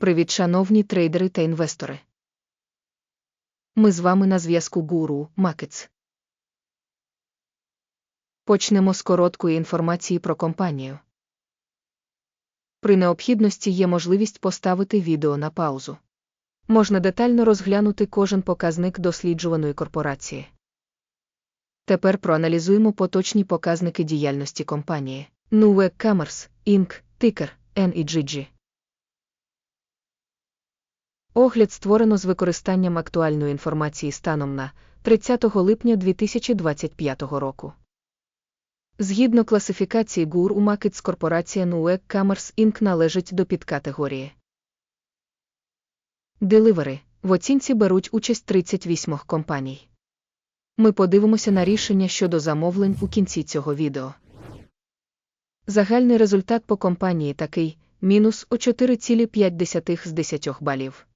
Привіт, шановні трейдери та інвестори. Ми з вами на зв'язку Гуру Макетс. Почнемо з короткої інформації про компанію. При необхідності є можливість поставити відео на паузу. Можна детально розглянути кожен показник досліджуваної корпорації. Тепер проаналізуємо поточні показники діяльності компанії. Nuvec Commerce, Inc., тикер NEGG. Огляд створено з використанням актуальної інформації станом на 30 липня 2025 року. Згідно класифікації ГУР у Макетс корпорація Nuvec Commerce Inc. належить до підкатегорії. Деливери в оцінці беруть участь 38 компаній. Ми подивимося на рішення щодо замовлень у кінці цього відео. Загальний результат по компанії такий мінус о 4,5 з 10 балів.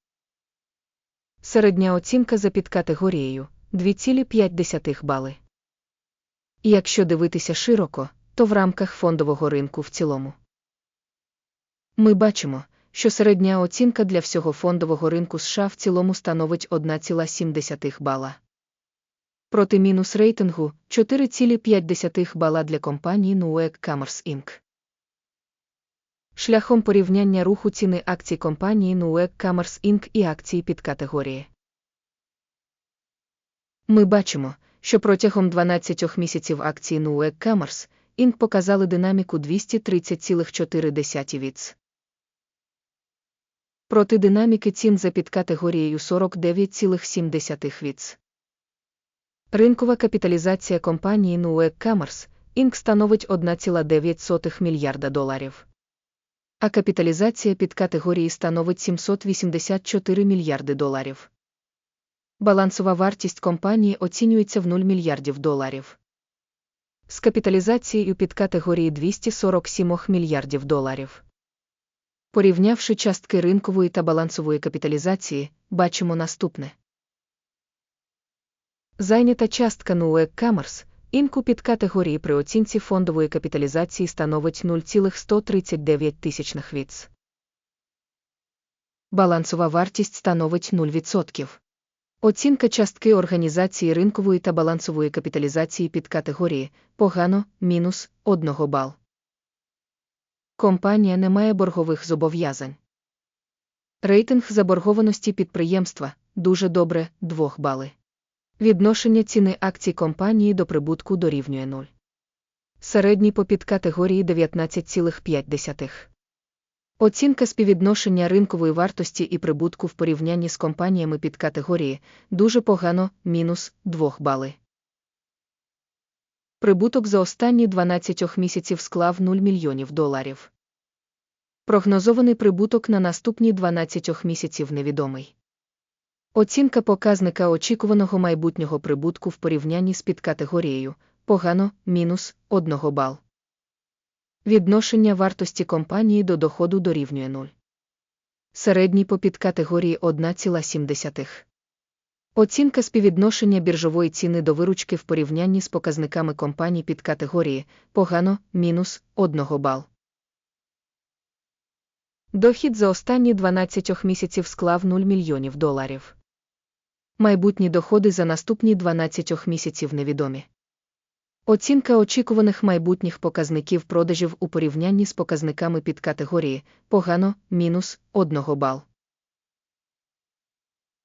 Середня оцінка за підкатегорією 2,5 бали. Якщо дивитися широко, то в рамках фондового ринку в цілому. Ми бачимо, що середня оцінка для всього фондового ринку США в цілому становить 1,7 бала. Проти мінус рейтингу 4,5 бала для компанії Nuvec Commerce Inc. Шляхом порівняння руху ціни акцій компанії Nuvec Commerce Inc. і акції підкатегорії. Ми бачимо, що протягом 12 місяців акції Nuvec Commerce Inc. показали динаміку 230,4 віц. Проти динаміки цін за підкатегорією 49,7 віц. Ринкова капіталізація компанії Nuvec Commerce Inc. становить 1,9 мільярда доларів. А капіталізація підкатегорії становить 784 мільярди доларів. Балансова вартість компанії оцінюється в 0 мільярдів доларів. З капіталізацією підкатегорії 247 мільярдів доларів. Порівнявши частки ринкової та балансової капіталізації, бачимо наступне. Зайнята частка Nuvec Commerce Інку під категорії при оцінці фондової капіталізації становить 0,139 тисячних віц. Балансова вартість становить 0%. Оцінка частки організації ринкової та балансової капіталізації під категорії погано мінус 1 бал. Компанія не має боргових зобов'язань. Рейтинг заборгованості підприємства дуже добре 2 бали. Відношення ціни акцій компанії до прибутку дорівнює 0. Середній по підкатегорії 19,5. Оцінка співвідношення ринкової вартості і прибутку в порівнянні з компаніями під категорії дуже погано мінус 2 бали. Прибуток за останні 12 місяців склав 0 мільйонів доларів. Прогнозований прибуток на наступні 12 місяців невідомий. Оцінка показника очікуваного майбутнього прибутку в порівнянні з підкатегорією погано мінус 1 бал. Відношення вартості компанії до доходу дорівнює 0. Середній по підкатегорії 1,7. Оцінка співвідношення біржової ціни до виручки в порівнянні з показниками компаній під категорії погано мінус 1 бал. Дохід за останні 12 місяців склав 0 мільйонів доларів. Майбутні доходи за наступні 12 місяців невідомі. Оцінка очікуваних майбутніх показників продажів у порівнянні з показниками під категорії погано мінус 1 бал.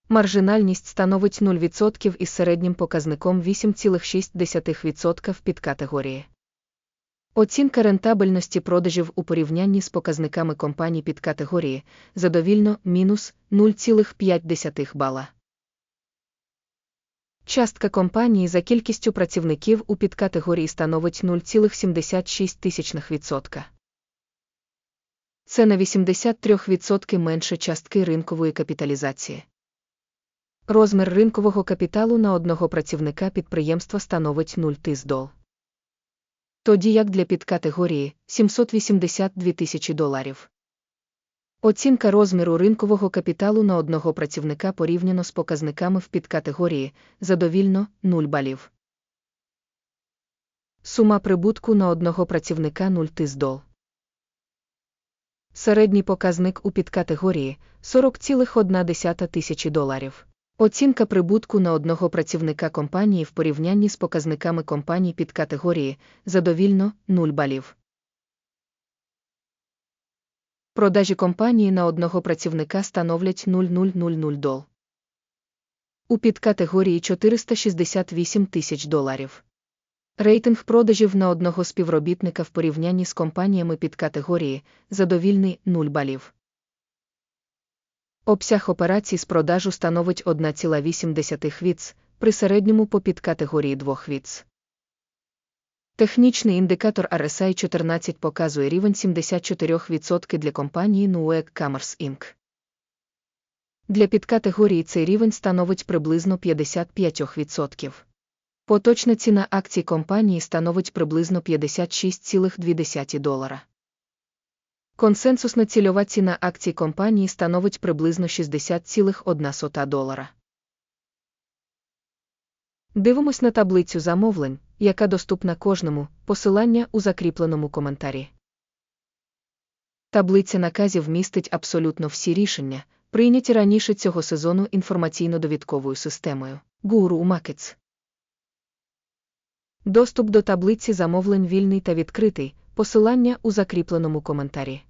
Маржинальність становить 0% із середнім показником 8,6% в підкатегорії. Оцінка рентабельності продажів у порівнянні з показниками компаній під категорії задовільно мінус 0,5 бала. Частка компанії за кількістю працівників у підкатегорії становить 0,76%. Це на 83% менше частки ринкової капіталізації. Розмір ринкового капіталу на одного працівника підприємства становить 0 тисдол. Тоді як для підкатегорії 782 тисячі доларів. Оцінка розміру ринкового капіталу на одного працівника порівняно з показниками в підкатегорії задовільно 0 балів. Сума прибутку на одного працівника 0 тисдол. Середній показник у підкатегорії 40,1 тисячі доларів. Оцінка прибутку на одного працівника компанії в порівнянні з показниками компаній під категорії задовільно 0 балів. Продажі компанії на одного працівника становлять 0,000 дол. У підкатегорії 468 тисяч доларів. Рейтинг продажів на одного співробітника в порівнянні з компаніями під категорії задовільний 0 балів. Обсяг операцій з продажу становить 1,8 віц при середньому по підкатегорії 2 віц. Технічний індикатор RSI 14 показує рівень 74% для компанії Newegg Commerce Inc. Для підкатегорії цей рівень становить приблизно 55%. Поточна ціна акцій компанії становить приблизно 56,2 долара. Консенсусна цільова ціна акцій компанії становить приблизно 60,1 долара. Дивимось на таблицю замовлень, яка доступна кожному, посилання у закріпленому коментарі. Таблиця наказів містить абсолютно всі рішення, прийняті раніше цього сезону інформаційно-довідковою системою Guru Markets. Доступ до таблиці замовлень вільний та відкритий, посилання у закріпленому коментарі.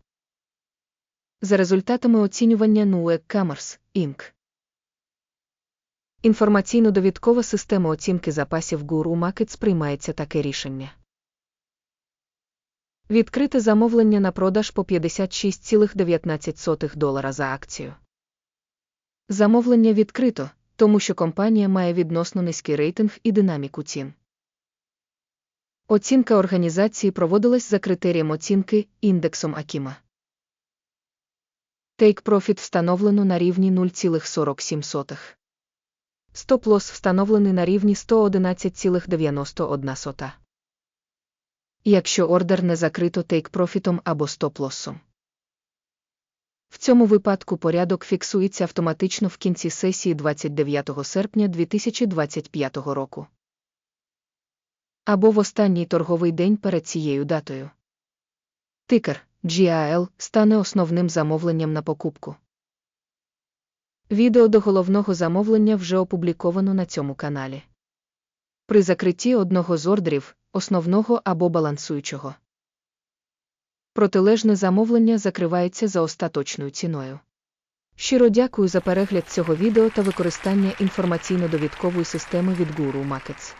За результатами оцінювання Newegg Commerce, Inc. Інформаційно-довідкова система оцінки запасів Guru Markets приймається таке рішення. Відкрите замовлення на продаж по 56,19 долара за акцію. Замовлення відкрито, тому що компанія має відносно низький рейтинг і динаміку цін. Оцінка організації проводилась за критерієм оцінки індексом Акіма. Take Profit встановлено на рівні 0,47. Стоп-лосс встановлений на рівні 111,91. Якщо ордер не закрито тейк-профітом або стоп-лоссом. В цьому випадку порядок фіксується автоматично в кінці сесії 29 серпня 2025 року. Або в останній торговий день перед цією датою. Тикер GAL стане основним замовленням на покупку. Відео до головного замовлення вже опубліковано на цьому каналі. При закритті одного з ордерів, основного або балансуючого. Протилежне замовлення закривається за остаточною ціною. Щиро дякую за перегляд цього відео та використання інформаційно-довідкової системи від Guru Markets.